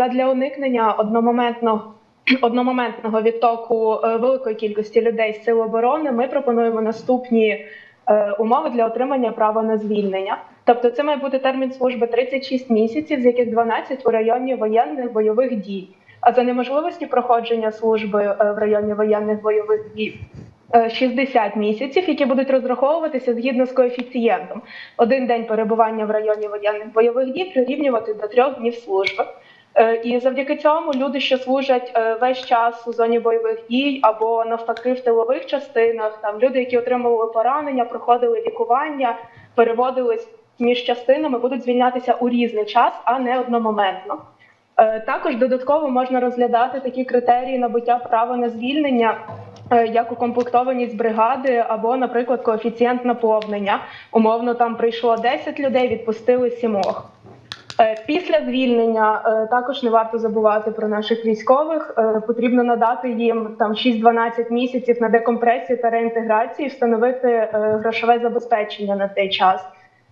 задля уникнення одномоментного одномоментного відтоку е, великої кількості людей з сил оборони, ми пропонуємо наступні е, умови для отримання права на звільнення. Тобто, це має бути термін служби 36 місяців, з яких 12 у районі воєнних бойових дій. А за неможливості проходження служби е, в районі воєнних бойових дій. е, 60 місяців, які будуть розраховуватися згідно з коефіцієнтом. Один день перебування в районі воєнних бойових дій прирівнювати до трьох днів служби. Е, І завдяки цьому люди, що служать е, весь час у зоні бойових дій або навпаки в тилових частинах, там люди, які отримували поранення, проходили лікування, переводились між частинами, будуть звільнятися у різний час, а не одномоментно. Е, Також додатково можна розглядати такі критерії набуття права на звільнення, як укомплектованість бригади або, наприклад, коефіцієнт наповнення. Умовно, там прийшло 10 людей, відпустили сімох. Е, Після звільнення е, також не варто забувати про наших військових. Е, Потрібно надати їм там 6-12 місяців на декомпресію та реінтеграцію, встановити грошове забезпечення на цей час.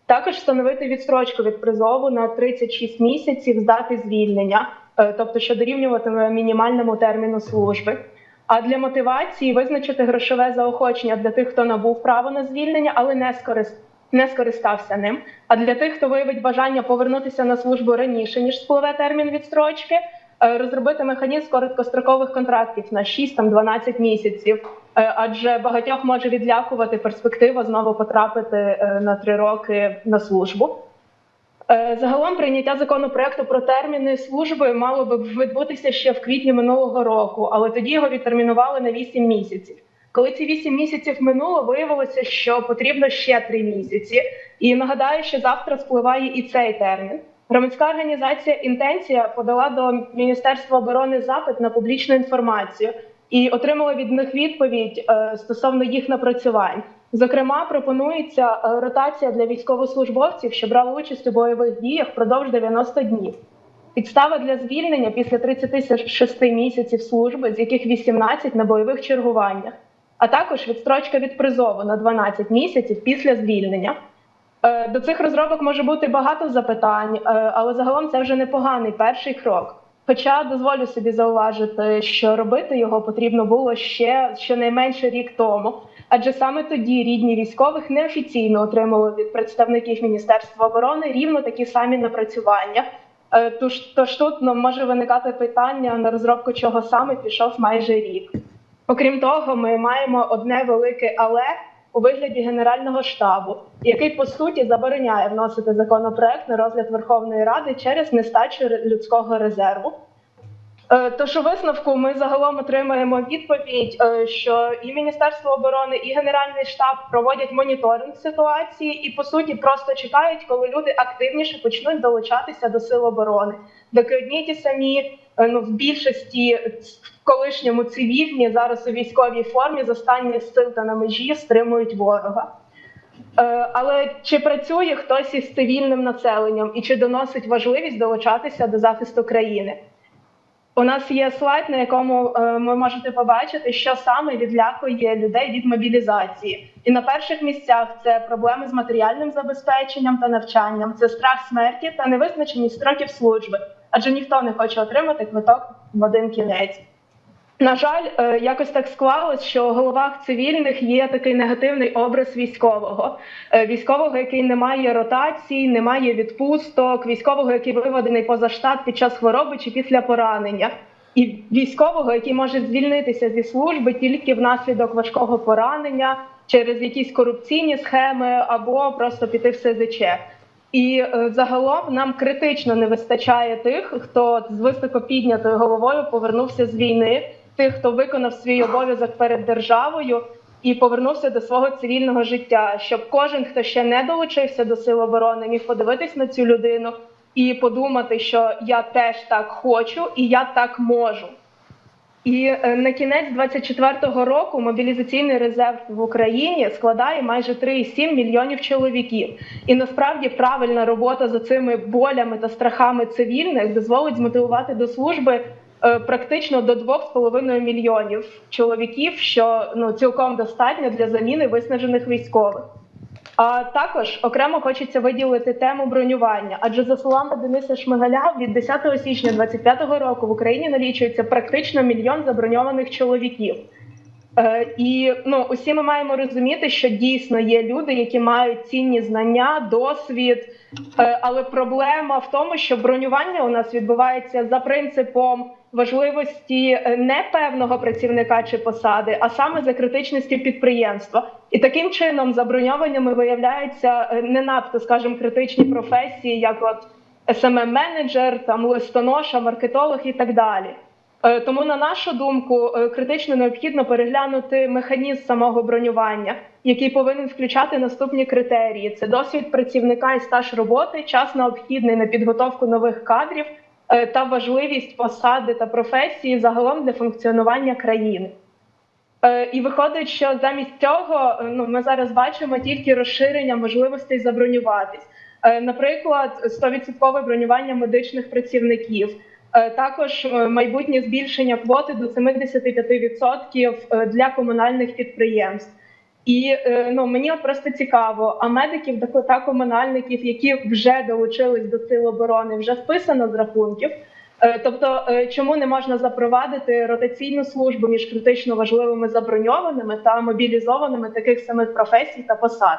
Також встановити відстрочку від призову на 36 місяців з дати звільнення, тобто що дорівнюватиме мінімальному терміну служби. А для мотивації визначити грошове заохочення для тих, хто набув право на звільнення, але не скорист... не скористався ним. А для тих, хто виявить бажання повернутися на службу раніше ніж спливе термін відстрочки, е, розробити механізм короткострокових контрактів на 6-12 місяців. Е, Адже багатьох може відлякувати перспектива знову потрапити е, на три роки на службу. Загалом прийняття законопроекту про терміни служби мало би відбутися ще в квітні минулого року, але тоді його відтермінували на 8 місяців. Коли ці 8 місяців минуло, виявилося, що потрібно ще 3 місяці. І нагадаю, що завтра спливає і цей термін. Громадська організація Інтенція подала до Міністерства оборони запит на публічну інформацію і отримала від них відповідь е, стосовно їх напрацювань. Зокрема, пропонується е, ротація для військовослужбовців, що брали участь у бойових діях впродовж 90 днів. Підстава для звільнення після 36 місяців служби, з яких 18 на бойових чергуваннях, а також відстрочка від призову на 12 місяців після звільнення. Е, До цих розробок може бути багато запитань, е, але загалом це вже непоганий перший крок. Хоча дозволю собі зауважити, що робити його потрібно було ще щонайменше рік тому, адже саме тоді рідні військових неофіційно отримали від представників Міністерства оборони рівно такі самі напрацювання. Е, Тож, тож тут ну, може виникати питання, на розробку чого саме пішов майже рік. Окрім того, ми маємо одне велике але у вигляді Генерального штабу, який по суті забороняє вносити законопроект на розгляд Верховної Ради через нестачу людського резерву. Е, Тож у висновку ми загалом отримаємо відповідь, е, що і Міністерство оборони, і Генеральний штаб проводять моніторинг ситуації і по суті просто чекають, коли люди активніше почнуть долучатися до сил оборони. Доки одні ті самі е, ну в більшості колишньому цивільні зараз у військовій формі з останніх сил та на межі стримують ворога. Е, Але чи працює хтось із цивільним населенням і чи доносить важливість долучатися до захисту країни? У нас є слайд, на якому е, ви можете побачити, що саме відлякує людей від мобілізації. І на перших місцях це проблеми з матеріальним забезпеченням та навчанням, це страх смерті та невизначеність строків служби, адже ніхто не хоче отримати квиток в один кінець. На жаль, е, якось так склалось, що у головах цивільних є такий негативний образ військового. Е, Військового, який не має ротацій, не має відпусток, військового, який виведений поза штат під час хвороби чи після поранення, і військового, який може звільнитися зі служби тільки внаслідок важкого поранення через якісь корупційні схеми або просто піти в СЗЧ. І е, загалом нам критично не вистачає тих, хто з високо піднятою головою повернувся з війни, тих, хто виконав свій обов'язок перед державою і повернувся до свого цивільного життя, щоб кожен, хто ще не долучився до сил оборони, міг подивитись на цю людину і подумати, що я теж так хочу і я так можу. І е, на кінець 24-го року мобілізаційний резерв в Україні складає майже 3,7 мільйонів чоловіків. І насправді правильна робота за цими болями та страхами цивільних дозволить змотивувати до служби практично до 2,5 мільйонів чоловіків, що ну цілком достатньо для заміни виснажених військових. А також окремо хочеться виділити тему бронювання, адже за словами Дениса Шмигаля, від 10 січня 2025 року в Україні налічується практично мільйон заброньованих чоловіків. Е, і ну, усі ми маємо розуміти, що дійсно є люди, які мають цінні знання, досвід. Е, але проблема в тому, що бронювання у нас відбувається за принципом важливості е, не певного працівника чи посади, а саме за критичності підприємства. І таким чином заброньованнями виявляються е, не надто, скажімо, критичні професії, як от smm менеджер там листоноша, маркетолог і так далі. Е, Тому, на нашу думку, критично необхідно переглянути механізм самого бронювання, який повинен включати наступні критерії: це досвід працівника і стаж роботи, час необхідний на підготовку нових кадрів та важливість посади та професії загалом для функціонування країни. Е, І виходить, що замість цього е, ну, ми зараз бачимо тільки розширення можливостей забронюватись. Е, Наприклад, 100% бронювання медичних працівників. Е, Також е, майбутнє збільшення квоти до 75% е, для комунальних підприємств. І е, ну мені просто цікаво, а медиків та- комунальників, які вже долучились до сил оборони, вже списано з рахунків. Е, Тобто, е, чому не можна запровадити ротаційну службу між критично важливими заброньованими та мобілізованими таких самих професій та посад?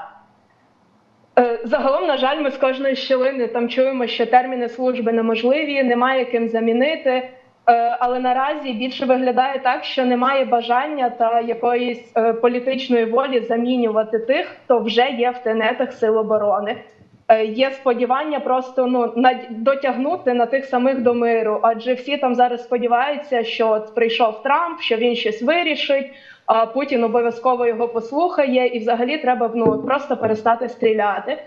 Загалом, на жаль, ми з кожної щілини там чуємо, що терміни служби неможливі, немає ким замінити. Е, Але наразі більше виглядає так, що немає бажання та якоїсь е, політичної волі замінювати тих, хто вже є в тенетах сил оборони. Е, Є сподівання просто ну дотягнути на тих самих до миру, адже всі там зараз сподіваються, що от прийшов Трамп, що він щось вирішить. А Путін обов'язково його послухає, і взагалі треба ну просто перестати стріляти.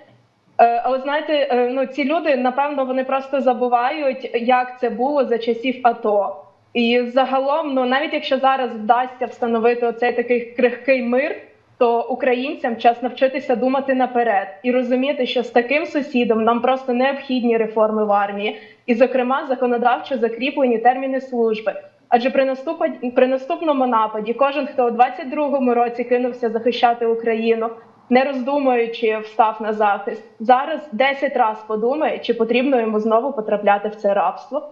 Е, Але знаєте, е, ну ці люди напевно вони просто забувають, як це було за часів АТО. І загалом, ну навіть якщо зараз вдасться встановити оцей такий крихкий мир, то українцям час навчитися думати наперед і розуміти, що з таким сусідом нам просто необхідні реформи в армії, і, зокрема, законодавчо закріплені терміни служби. Адже при наступа- при наступному нападі кожен, хто у 22-му році кинувся захищати Україну, не роздумуючи, встав на захист, зараз 10 разів подумає, чи потрібно йому знову потрапляти в це рабство.